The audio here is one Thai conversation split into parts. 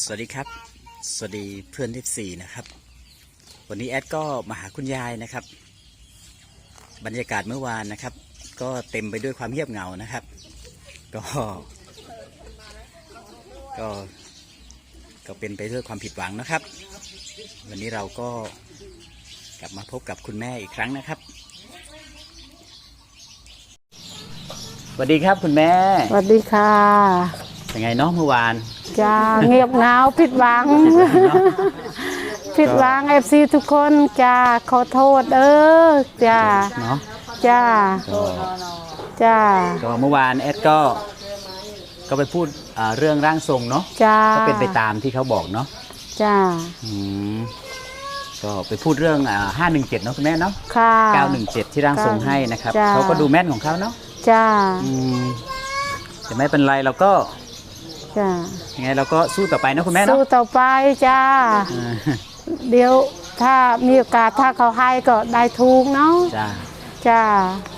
สวัสดีครับ สวัสดีเพื่อนที่สี่นะครับ วันนี้แอดก็มาหาคุณยายนะครับ บรรยากาศเมื่อวานนะครับ ก็เต็มไปด้วยความเงียบเหงานะครับ ก็ ก็ก็เป็นไปด้วยความผิดหวังนะครับ วันนี้เราก็กลับมาพบกับคุณแม่อีกครั้งนะครับสวัสดีครับคุณแม่ สวัสดีค่ะ เป็นไงเนาะเมื่อวาน จ้าเงียบเหงาผิดหวัง ผิดหวังเอฟซีทุกคนจ้าขอโทษเออจ้าเนาะจ้าก็จ้าก็เมื่อวานแอดก็ ก็ไปพูดอ่าเรื่องร่างทรงเนาะจ้าก็เป็นไปตามที่เขาบอกเนาะจ้าอืมก็ไปพูดเรื่องอ่าห้าหนึ่งเจ็ดเนาะคุณแม่เนาะค่ะ เก้าหนึ่งเจ็ดที่ร่างทรงให้นะครับจ้า เขาก็ดูแม่นของเขาเนาะจ้าอืมแต่ไม่เป็นไรเราก็ จ้ายังไงเราก็สู้ต่อไปนะคุณแม่สู้เนาะต่อไปจ้า อ่าเดี๋ยวถ้ามีโอกาสถ้าเขาให้ก็ได้ถูกเนาะจ้าจ้า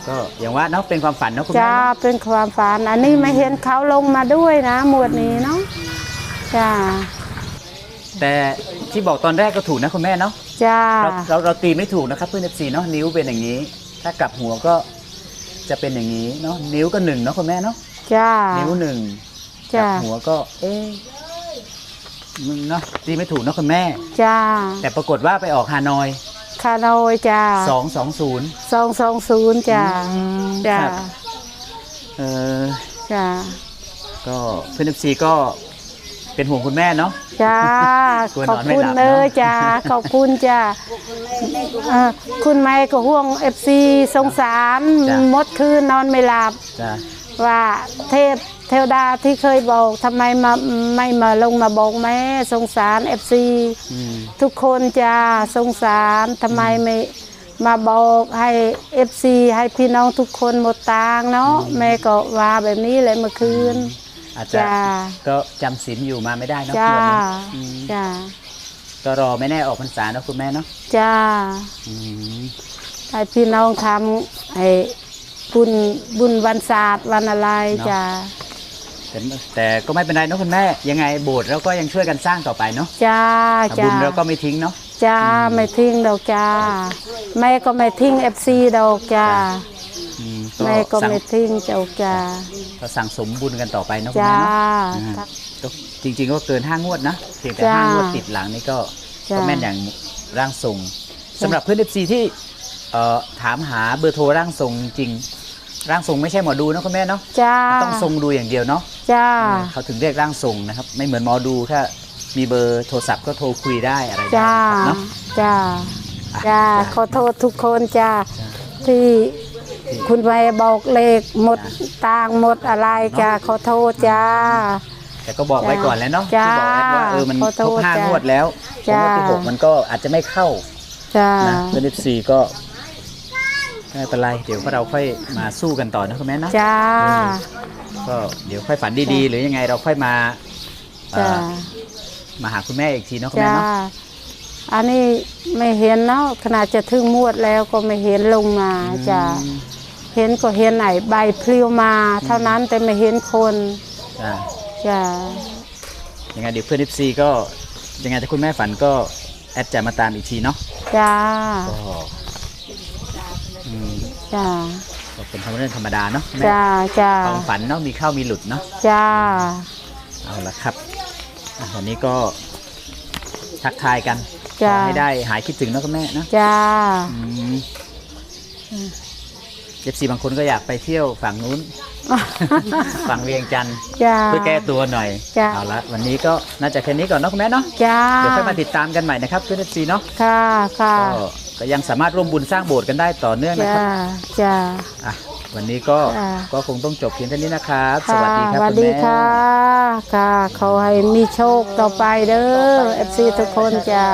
ก็อย่างว่าเนาะเป็นความฝันเนาะคุณแม่จ้าเนาะเป็นความฝัน อันนี้ไม่เห็นเขาลงมาด้วยนะ หมวดนี้เนาะจ้าแต่ที่บอกตอนแรกก็ถูกนะคุณแม่เนาะ จ้า เราเราเราตีไม่ถูกนะครับเพื่อนเอฟซีเนาะนิ้วเป็นอย่างนี้ ถ้ากลับหัวก็จะเป็นอย่างนี้เนาะนิ้วก็หนึ่งเนาะคุณแม่เนาะจ้า นิ้วหนึ่งก จ้าลับหัวก็ เอ๊ะมึงเนาะตีไม่ถูกเนาะคุณแม่ จ้าแต่ปรากฏว่าไปออกฮานอย คาโนยจ้าสองสองศูนย์สองสองศูนย์จ้าจ้าเออจ้าก็เพื่อนเอฟซีก็เป็นห่วงคุณแม่เนาะ จ้า กลัวนขออบนไม่คุณหลับเออเนอะจ้าขอบคุณจ้าเอ่อคุณแม่ก็ห่วงเอฟซีสงสารมดคืนนอนไม่หลับ จ้ะว่าเทพเทวดาที่เคยบอกทำไมมาไม่มาลงมาบอกแม่สงสารเอฟซีอืมทุกคนจะสงสารทำไมไม่มาบอกให้เอฟซีให้พี่น้องทุกคนหมดตางเนาะแม่ก็ว่าแบบนี้เลยเมื่อคืน อาจจะจ้า ก็จำศีลอยู่มาไม่ได้เนาะจ้าวันนี้อืมจ้าก็รอไม่แน่ออกพรรษาเนาะคุณแม่เนาะจ้าอืมให้พี่น้องทำให้บุญบุญวันศาสตร์วันอะไรจ้า แต่แต่ก็ไม่เป็นไรเนาะคุณแม่ ยังไงโบสถ์เราก็ยังช่วยกันสร้างต่อไปเนาะจ้าทำจ้าบุญเราก็ไม่ทิ้งเนาะจ้าไม่ทิ้งดอกจ้าแม่ก็ไม่ทิ้งเอฟซีดอกจ้าอืมแม่ก็สั่งไม่ทิ้งเจ้าจ้าก็สั่งสมบุญกันต่อไปเนาะคุณจ้า แม่เนาะอืมก็จริง ๆ ก็เกินห้างวดนะเพียงแต่จ้าห้างวดติดหลังนี่ก็จ้า ก็แม่นอย่างร่างทรงสำหรับเพื่อนเอฟซีที่เอ่อถามหาเบอร์โทรร่างทรงจริงๆ ร่างทรงไม่ใช่หมอดูนะคุณแม่เนาะจ้าต้องทรงดูอย่างเดียวเนาะจ้าเขาถึงเรียกร่างทรงนะครับ ไม่เหมือนหมอดูถ้ามีเบอร์โทรศัพท์ก็โทรคุยได้อะไรได้จ้านะครับเนาะจ้าอะจ้าขอโทษทุกคนจ้าที่คุณแม่บอกเลขหมดต่างหมดอะไรจ้าขอโทษจ้าแต่ก็บอกไว้ก่อนแล้วเนาะจ้าที่บอกแอดว่าเออมันขอโทครบษห้าจ้างวดแล้วงจ้าวดที่หกมันก็อาจจะไม่เข้าจ้านะเพื่อนเอฟซีก็ ไม่เป็นไร เดี๋ยวพวกเราค่อยมาสู้กันต่อนะคุณแม่เนาะจ้าก็เดี๋ยวค่อยฝันดีๆ หรือยังไงเราค่อยมาเอ่จ้าอมาหาคุณแม่อีกทีเนาะคุณจ้าแม่เนาะอันนี้ไม่เห็นเนาะขนาดจะถึงมวดแล้วก็ไม่เห็นลงมาจ้าอืมเห็นก็เห็นไหนใบพลิ้วมา เท่านั้นแต่ไม่เห็นคนจ้าจ้ายังไงเดี๋ยวเพื่อนเอฟซีก็ยังไงถ้าคุณแม่ฝันก็แอดจะมาตามอีกทีเนาะจ้า ก็ อืมจ้าก็เป็นเรื่องธรรมดาเนาะแม่จ้าจ้าความฝันเนาะมีเข้ามีหลุดเนาะจ้าเอาละครับอะวันนี้ก็ทักทายกันขจ้าอให้ได้หายคิดถึงเนาะคุณแม่เนาะจ้าเอฟซีบางคนก็อยากไปเที่ยวฝั่งนู้น ฝั่งเวียงจันทร์จ้า เพื่อแก้ตัวหน่อยจ้าเอาละวันนี้ก็น่าจะแค่นี้ก่อนเนาะคุณแม่เนาะจ้าเดี๋ยวค่อยมาติดตามกันใหม่นะครับเพื่อนเอฟซีเนาะ ค่ะค่ะ ก็ ก็ยังสามารถร่วมบุญสร้างโบสถ์กันได้ต่อเนื่องนะจ้าครับจ้า อะวันนี้ก็จ้า ก็คงต้องจบเพียงเท่านี้นะครับ สค่ะวัสดีครับสวัสคุณดีแม่ค่ะ ค่ะขอให้มีโชคต่อไปเด้อเอฟซีทุกคนจ้า